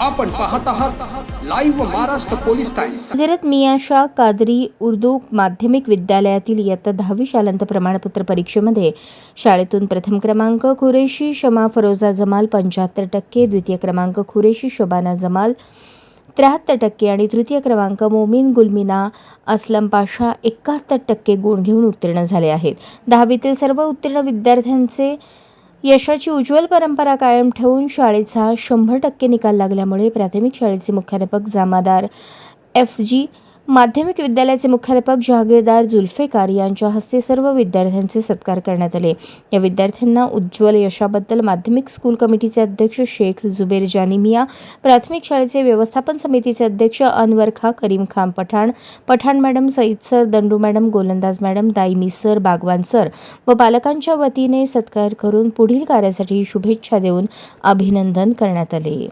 आपण पाहत आहात लाईव्ह महाराष्ट्र पोलीस हजरत मिया शाह कादरी उर्दू माध्यमिक विद्यालयातील इयत्ता दहावी शालांत प्रमाणपत्र परीक्षेमध्ये शाळेतून प्रथम क्रमांक खुरेशी शमा फरोजा जमाल पंच्याहत्तर टक्के द्वितीय क्रमांक खुरेशी शोबाना जमाल त्र्याहत्तर टक्के आणि तृतीय क्रमांक मोमीन गुलमिना असलम पाशा एकाहत्तर टक्के गुण घेऊन उत्तीर्ण झाले आहेत. दहावीतील सर्व उत्तीर्ण विद्यार्थ्यांचे यशाची उज्ज्वल परंपरा कायम ठेवून शाळेचा शंभर टक्के निकाल लागल्यामुळे प्राथमिक शाळेचे मुख्याध्यापक जामादार एफ जी माध्यमिक विद्यालयाचे मुख्याध्यापक जहागीरदार जुल्फेकार यांच्या हस्ते सर्व विद्यार्थ्यांचे सत्कार करण्यात आले. या विद्यार्थ्यांना उज्ज्वल यशाबद्दल माध्यमिक स्कूल कमिटीचे अध्यक्ष शेख जुबेर जानिमिया प्राथमिक शाळेचे व्यवस्थापन समितीचे अध्यक्ष अनवर खा Karim Khan Pathan Pathan madam Sayeed sir Dandu madam Golandaj madam Daimi sir Bagwan sir व पालकांच्या वतीने सत्कार करून पुढील कार्यासाठी शुभेच्छा देऊन अभिनंदन करण्यात आले.